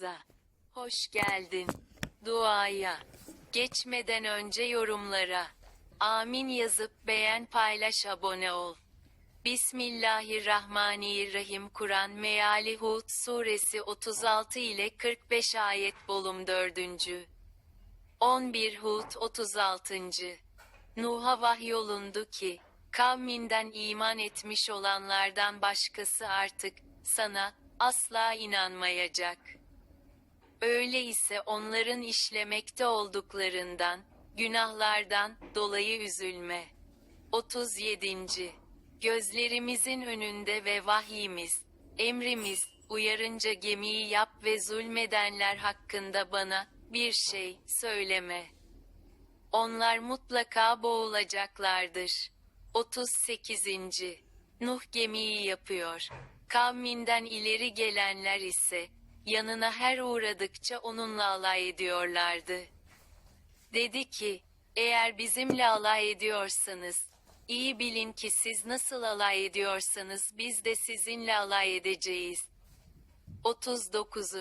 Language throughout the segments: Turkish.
kanalımıza hoş geldin. Duaya geçmeden önce yorumlara amin yazıp beğen paylaş abone ol. Bismillahirrahmanirrahim Kur'an Meali Hud suresi 36 ile 45 ayet bolum 4. 11 Hud 36. Nuh'a vahyolundu ki, kavminden iman etmiş olanlardan başkası artık, sana, asla inanmayacak. Öyleyse onların işlemekte olduklarından, günahlardan, dolayı üzülme. 37. Gözlerimizin önünde ve vahyimiz, emrimiz, uyarınca gemiyi yap ve zulmedenler hakkında bana, bir şey, söyleme. Onlar mutlaka boğulacaklardır. 38. Nuh gemiyi yapıyor. Kavminden ileri gelenler ise, yanına her uğradıkça onunla alay ediyorlardı. Dedi ki, eğer bizimle alay ediyorsanız, iyi bilin ki siz nasıl alay ediyorsanız biz de sizinle alay edeceğiz. 39.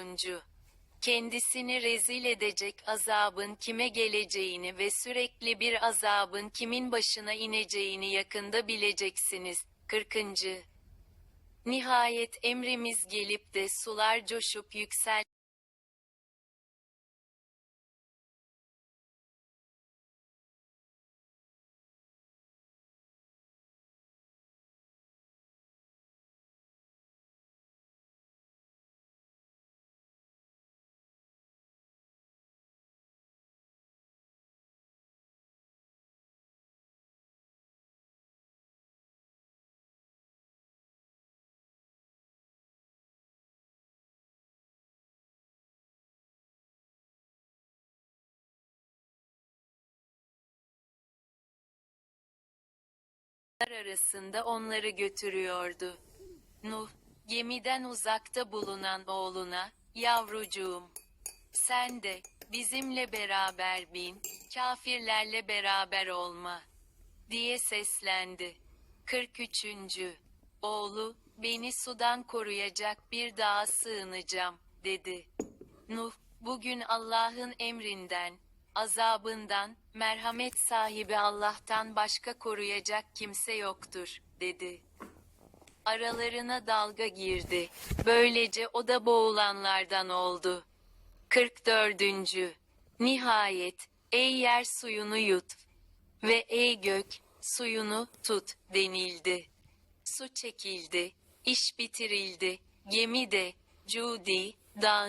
Kendisini rezil edecek azabın kime geleceğini ve sürekli bir azabın kimin başına ineceğini yakında bileceksiniz. 40. Nihayet emrimiz gelip de sular coşup yüksel arasında onları götürüyordu. Nuh, gemiden uzakta bulunan oğluna, yavrucuğum, sen de, bizimle beraber bin, kafirlerle beraber olma, diye seslendi. 43. Oğlu, beni sudan koruyacak bir dağa sığınacağım, dedi. Nuh, bugün Allah'ın emrinden, azabından, merhamet sahibi Allah'tan başka koruyacak kimse yoktur, dedi. Aralarına dalga girdi. Böylece o da boğulanlardan oldu. 44. Nihayet, ey yer suyunu yut ve ey gök, suyunu tut, denildi. Su çekildi, iş bitirildi, gemi de, Cudi, dağ